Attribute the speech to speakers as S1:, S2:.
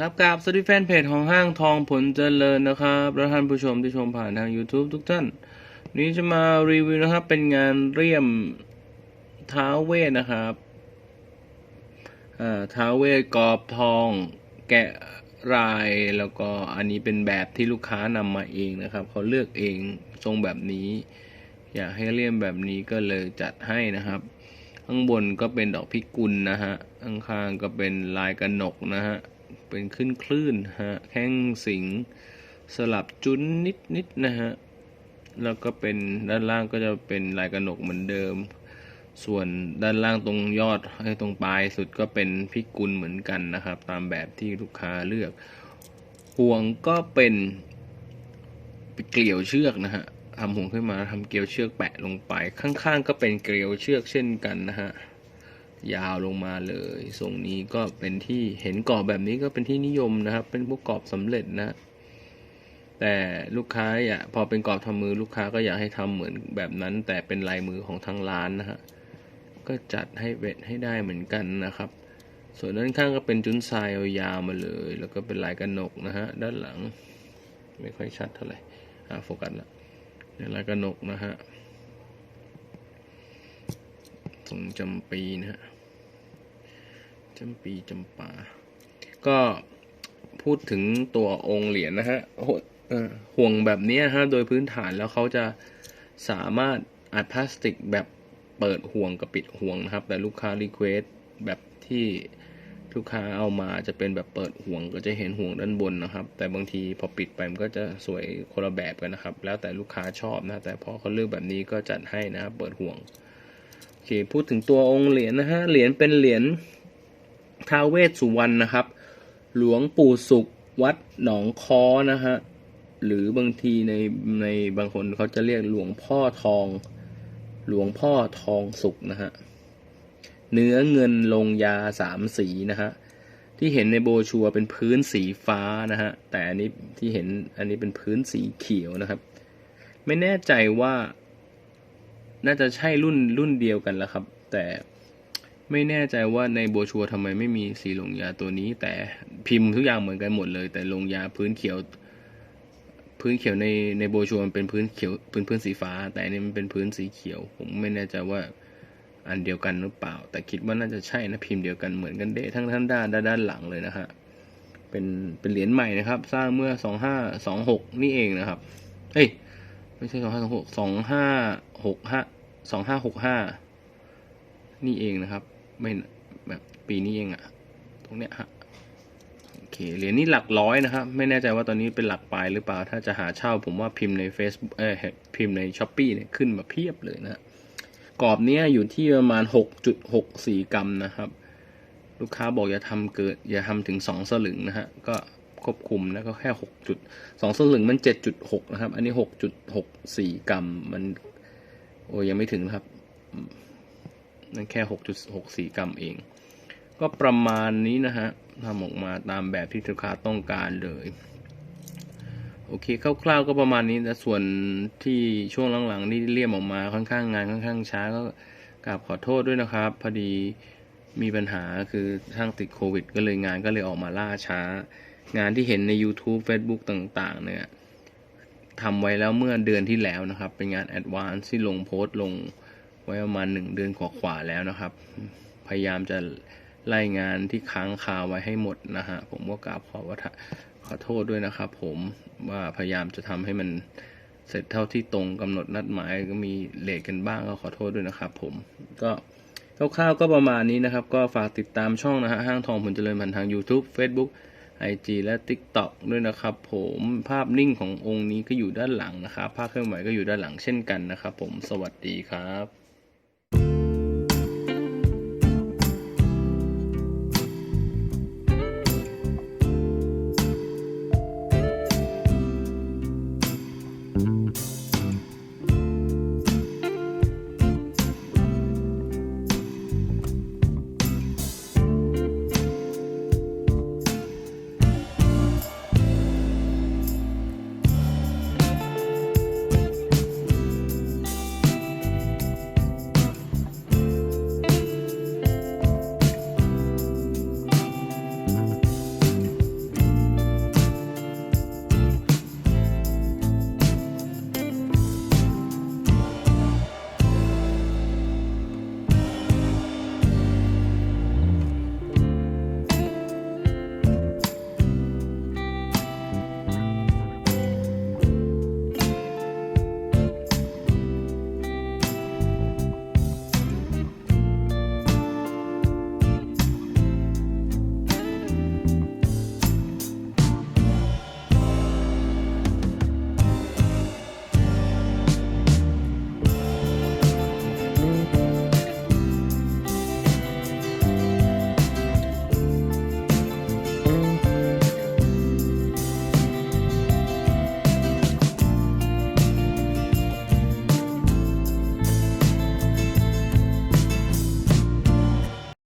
S1: ครับกราบสวัสดีแฟนเพจของห้างทองผลเจริญนะครับและท่านผู้ชมที่ชมผ่านทาง YouTube ทุกท่าน นี้จะมารีวิวนะครับ เป็นงานเรียมท้าเวทนะครับอ่าท้าเวทกรอบทอง แกะรายแล้วก็อันนี้เป็นแบบที่ลูกค้านำมาเองนะครับเขาเลือกเองทรงแบบนี้ อยากให้เลี่ยมแบบนี้ก็เลยจัดให้นะครับ ข้างบนก็เป็นดอกพิกุลนะฮะข้างๆก็เป็นลายกระหนกนะฮะ เป็นขึ้นคลื่นฮะแข้งสิง สลับจุนนิดนิดๆนะฮะ แล้วก็เป็นด้านล่างก็จะเป็นลายกระหนกเหมือนเดิม ส่วนด้านล่างตรงยอดให้ตรงปลายสุดก็เป็นพิกุลเหมือนกันนะครับ ตามแบบที่ลูกค้าเลือก ห่วงก็เป็นเกลียวเชือกนะฮะทำห่วงขึ้นมาทำเกลียวเชือกแปะลงไป ข้างๆ ก็เป็นเกลียวเชือกเช่นกันนะฮะ ยาวลงมาเลยทรงนี้ก็เป็นที่เห็นกรอบแบบนี้ก็เป็นที่นิยมนะครับ เป็นพวกกรอบสำเร็จนะ แต่ลูกค้าอยากพอเป็นกรอบทำมือลูกค้าก็อยากให้ทำเหมือนแบบนั้น แต่เป็นลายมือของทางร้านนะฮะก็จัดให้เวทให้ได้เหมือนกันนะครับ ส่วนด้านข้างก็เป็นจุนทรายยาวมาเลย แล้วก็เป็นลายกระหนกนะฮะด้านหลัง ไม่ค่อยชัดเท่าไหร่อ่าโฟกัสละเนี่ยลายกระหนกนะฮะทรงจำปีนะฮะ จำปีจำปาก็พูดถึงตัวองค์เหรียญนะฮะห่วงแบบนี้ฮะโดยพื้นฐานแล้วเขาจะสามารถอัดพลาสติกแบบเปิดห่วงกับปิดห่วงนะครับ แต่ลูกค้ารีเควสแบบที่ลูกค้าเอามาจะเป็นแบบเปิดห่วงก็จะเห็นห่วงด้านบนนะครับ แต่บางทีพอปิดไปมันก็จะสวยคนละแบบกันนะครับ แล้วแต่ลูกค้าชอบนะ แต่พอเขาเลือกแบบนี้ก็จัดให้นะครับเปิดห่วงโอเคพูดถึงตัวองค์เหรียญนะฮะเหรียญเป็นเหรียญ ท้าเวสสุวรรณนะครับ หลวงปู่สุขวัดหนองคอนะฮะหรือบางทีในในบางคนเขาจะเรียกหลวงพ่อทอง หลวงพ่อทองสุขนะฮะเนื้อเงินลงยาสามสีนะฮะที่เห็นในโบชัวเป็นพื้นสีฟ้านะฮะแต่อันนี้ที่เห็นอันนี้เป็นพื้นสีเขียวนะครับ ไม่แน่ใจว่า น่าจะใช่รุ่นรุ่นเดียวกันแล้วครับ แต่ ไม่แน่ใจว่าในโบชัวทำไมไม่มีสีลงยาตัวนี้ แต่พิมพ์ทุกอย่างเหมือนกันหมดเลย แต่ลงยาพื้นเขียว พื้นเขียวในในโบชัวมันเป็นพื้นเขียวพื้นพื้นสีฟ้า แต่อันนี้มันเป็นพื้นสีเขียว ผมไม่แน่ใจว่าอันเดียวกันหรือเปล่า แต่คิดว่าน่าจะใช่นะพิมพ์เดียวกันเหมือนกันเดะทั้งทั้งด้านด้านด้านหลังเลยนะฮะเป็นเป็นเหรียญใหม่นะครับ สร้างเมื่อสองห้าสองหกนี่เองนะครับเฮ้ยไม่ใช่สองห้าสองหกสองห้าหกห้าสองห้าหกห้านี่เองนะครับ ไม่แบบปีนี้เองอะตรงเนี้ยฮะโอเคเหรียญนี้หลักร้อยนะครับไม่แน่ใจว่าตอนนี้เป็นหลักปลายหรือเปล่า ถ้าจะหาเช่าผมว่าพิมพ์ใน Facebook เออพิมพ์ในช้อปปีเนี่ยขึ้นมาเพียบเลยนะกรอบเนี้ยอยู่ที่ประมาณหกจุดหกสี่กรัมนะครับ ลูกค้าบอกอย่าทำเกิดอย่าทำถึงสองสลึงนะฮะก็ควบคุมแล้วก็แค่หกจุดสองสลึงมันเจ็ดจุดหกนะครับ อันนี้หกจุดหกสี่กรัมมัน โอ้ยังไม่ถึงครับ นั่นแค่หกจุดหกสี่กรัมเอง ก็ประมาณนี้นะฮะทำออกมาตามแบบที่ลูกค้าต้องการเลยโอเคคร่าวๆก็ประมาณนี้แต่ส่วนที่ช่วงหลังๆนี่เลี่ยมออกมาค่อนข้างงานค่อนข้างช้าก็กราบขอโทษด้วยนะครับ พอดีมีปัญหาคือช่างติดโควิด ก็เลยงานก็เลยออกมาล่าช้า งานที่เห็นใน YouTube Facebook ต่างๆ เนี่ยทำไว้แล้วเมื่อเดือนที่แล้วนะครับ เป็นงานแอดวานซ์ที่ลงโพสต์ลง ไว้ประมาณหนึ่งเดือนกว่าๆแล้วนะครับ พยายามจะไล่งานที่ค้างคาไว้ให้หมดนะฮะผมก็กราบขอว่าขอโทษด้วยนะครับ ผมว่าพยายามจะทำให้มันเสร็จเท่าที่ตรงกำหนดนัดหมายก็มีเลทกันบ้างก็ขอโทษด้วยนะครับ ผมก็คร่าวๆก็ประมาณนี้นะครับ ก็ฝากติดตามช่องนะฮะห้างทองผลเจริญผ่านทาง YouTube Facebook IG และ TikTok ด้วยนะครับ ผมภาพนิ่งขององค์นี้ก็อยู่ด้านหลังนะครับภาพเคลื่อนไหวก็อยู่ด้านหลังเช่นกันนะครับ ผมสวัสดีครับ